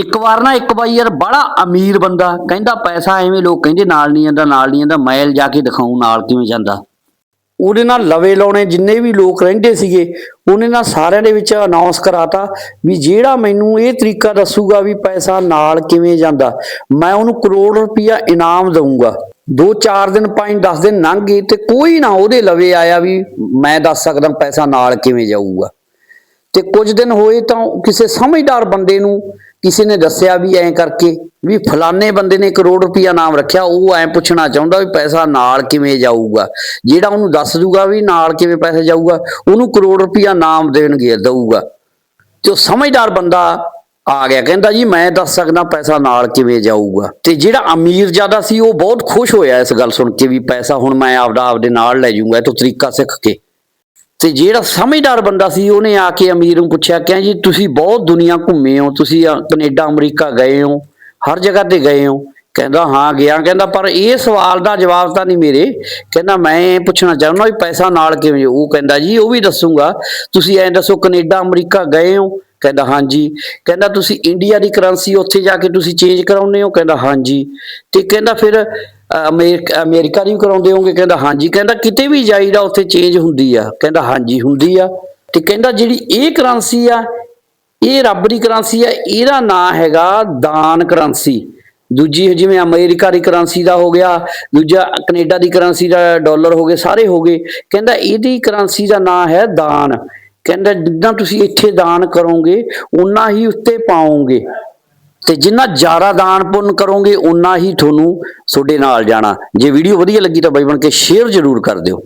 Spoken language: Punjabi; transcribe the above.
ਇੱਕ ਵਾਰ ਨਾ ਇੱਕ ਬਾਈ ਯਾਰ ਬੜਾ ਅਮੀਰ ਬੰਦਾ ਕਹਿੰਦਾ ਪੈਸਾ ਐਵੇਂ ਲੋਕ ਕਹਿੰਦੇ ਨਾਲ ਨਹੀਂ ਜਾਂਦਾ, ਨਾਲ ਨਹੀਂ ਜਾਂਦਾ ਮੈਲ ਜਾ ਕੇ ਦਿਖਾਉਂ ਨਾਲ ਕਿਵੇਂ ਜਾਂਦਾ। ਉਹਦੇ ਨਾਲ ਲਵੇ ਲਾਉਣੇ ਜਿੰਨੇ ਵੀ ਲੋਕ ਰਹਿੰਦੇ ਸੀਗੇ, ਉਹਨੇ ਨਾਲ ਸਾਰਿਆਂ ਦੇ ਵਿੱਚ ਅਨਾਉਂਸ ਕਰਾਤਾ ਵੀ ਜਿਹੜਾ ਮੈਨੂੰ ਇਹ ਤਰੀਕਾ ਦੱਸੂਗਾ ਵੀ ਪੈਸਾ ਨਾਲ ਕਿਵੇਂ ਜਾਂਦਾ, ਮੈਂ ਉਹਨੂੰ ਕਰੋੜ ਰੁਪਇਆ ਇਨਾਮ ਦਊਂਗਾ। 2-4 ਦਿਨ 5-10 ਦਿਨ ਲੰਘ ਗਏ ਤੇ ਕੋਈ ਨਾ ਉਹਦੇ ਲਵੇ ਆਇਆ ਵੀ ਮੈਂ ਦੱਸ ਸਕਦਾ ਪੈਸਾ ਨਾਲ ਕਿਵੇਂ ਜਾਊਗਾ। ਤੇ ਕੁਝ ਦਿਨ ਹੋਏ ਤਾਂ ਕਿਸੇ ਸਮਝਦਾਰ ਬੰਦੇ ਨੂੰ ਕਿਸੇ ਨੇ ਦੱਸਿਆ ਵੀ ਐਂ ਕਰਕੇ ਵੀ ਫਲਾਣੇ ਬੰਦੇ ਨੇ ਕਰੋੜ ਰੁਪਇਆ ਨਾਮ ਰੱਖਿਆ, ਉਹ ਐਂ ਪੁੱਛਣਾ ਚਾਹੁੰਦਾ ਵੀ ਪੈਸਾ ਨਾਲ ਕਿਵੇਂ ਜਾਊਗਾ? ਜਿਹੜਾ ਉਹਨੂੰ ਦੱਸ ਦੂਗਾ ਵੀ ਨਾਲ ਕਿਵੇਂ ਪੈਸਾ ਜਾਊਗਾ, ਉਹਨੂੰ ਕਰੋੜ ਰੁਪਇਆ ਨਾਮ ਦੇਣਗੇ, ਦਊਗਾ। ਤੇ ਉਹ ਸਮਝਦਾਰ ਬੰਦਾ ਆ ਗਿਆ, ਕਹਿੰਦਾ ਜੀ ਮੈਂ ਦੱਸ ਸਕਦਾ ਪੈਸਾ ਨਾਲ ਕਿਵੇਂ ਜਾਊਗਾ। ਤੇ ਜਿਹੜਾ ਅਮੀਰ ਜ਼ਿਆਦਾ ਸੀ, ਉਹ ਬਹੁਤ ਖੁਸ਼ ਹੋਇਆ ਇਸ ਗੱਲ ਸੁਣ ਕੇ ਵੀ ਪੈਸਾ ਹੁਣ ਮੈਂ ਆਪਦਾ ਆਪਦੇ ਨਾਲ ਲੈ ਜਾਊਂਗਾ, ਇਹ ਤੋਂ ਤਰੀਕਾ ਸਿੱਖ ਕੇ। ਤੇ ਜਿਹੜਾ ਸਮਝਦਾਰ ਬੰਦਾ ਸੀ ਉਹਨੇ ਆ ਕੇ ਅਮੀਰ ਨੂੰ ਪੁੱਛਿਆ ਕਿ ਜੀ ਤੁਸੀਂ ਬਹੁਤ ਦੁਨੀਆ ਘੁੰਮੇ ਹੋ ਤੁਸੀਂ ਅ, ਕੈਨੇਡਾ ਅਮਰੀਕਾ ਗਏ ਹੋ ਹਰ ਜਗ੍ਹਾ ਤੇ ਗਏ ਹੋ। ਕਹਿੰਦਾ ਹਾਂ ਗਿਆ। ਕਹਿੰਦਾ ਪਰ ਇਹ ਸਵਾਲ ਦਾ ਜਵਾਬ ਤਾਂ ਨਹੀਂ ਮੇਰੇ। ਕਹਿੰਦਾ ਮੈਂ ਇਹ ਪੁੱਛਣਾ ਚਾਹੁੰਦਾ ਵੀ ਪੈਸਾ ਨਾਲ ਕਿਵੇਂ? ਉਹ ਕਹਿੰਦਾ ਜੀ ਉਹ ਵੀ ਦੱਸੂਗਾ। ਤੁਸੀਂ ਐਂ ਦੱਸੋ ਕੈਨੇਡਾ ਅਮਰੀਕਾ ਗਏ ਹੋ ਕਹਿੰਦਾ ਹਾਂਜੀ। ਕਹਿੰਦਾ ਤੁਸੀਂ ਇੰਡੀਆ ਦੀ ਕਰੰਸੀ ਉੱਥੇ ਜਾ ਕੇ ਤੁਸੀਂ ਚੇਂਜ ਕਰਾਉਂਦੇ ਹੋ? ਕਹਿੰਦਾ ਹਾਂਜੀ। ਤੇ ਕਹਿੰਦਾ ਫਿਰ ਅ, ਅਮਰੀਕ- ਅਮਰੀਕਾ ਦੀ ਵੀ ਕਰਾਉਂਦੇ ਹੋਗੇ ਕਹਿੰਦਾ ਹਾਂਜੀ। ਕਹਿੰਦਾ ਕਿਤੇ ਵੀ ਜਾਈਦਾ ਉੱਥੇ ਚੇਂਜ ਹੁੰਦੀ ਆ। ਕਹਿੰਦਾ ਹਾਂਜੀ ਹੁੰਦੀ ਆ। ਤੇ ਕਹਿੰਦਾ ਜਿਹੜੀ ਇਹ ਕਰੰਸੀ ਆ ਇਹ ਰੱਬ ਦੀ ਕਰੰਸੀ ਆ ਇਹਦਾ ਨਾਂ ਹੈਗਾ ਦਾਨ ਕਰੰਸੀ ਦੂਜੀ ਜਿਵੇਂ ਅਮਰੀਕਾ ਦੀ ਕਰੰਸੀ ਦਾ ਹੋ ਗਿਆ ਦੂਜਾ ਕੈਨੇਡਾ ਦੀ ਕਰੰਸੀ ਦਾ ਡਾਲਰ ਹੋ ਗਏ ਸਾਰੇ ਹੋ ਗਏ। ਕਹਿੰਦਾ ਇਹਦੀ ਕਰੰਸੀ ਦਾ ਨਾਂ ਹੈ ਦਾਨ। ਕਹਿੰਦਾ ਜਿੱਦਾਂ ਤੁਸੀਂ ਇੱਥੇ ਦਾਨ ਕਰੋਗੇ ਉਨਾ ਹੀ ਉੱਤੇ ਪਾਓਗੇ। ਤੇ ਜਿੰਨਾ ਜ਼ਿਆਦਾ ਦਾਨ ਪੁੰਨ ਕਰੋਗੇ ਉਨਾ ਹੀ ਤੁਹਾਨੂੰ ਤੁਹਾਡੇ ਨਾਲ ਜਾਣਾ। ਜੇ ਵੀਡੀਓ ਵਧੀਆ ਲੱਗੀ ਤਾਂ ਬਾਈ ਬਣ ਕੇ ਸ਼ੇਅਰ ਜ਼ਰੂਰ ਕਰ ਦਿਓ।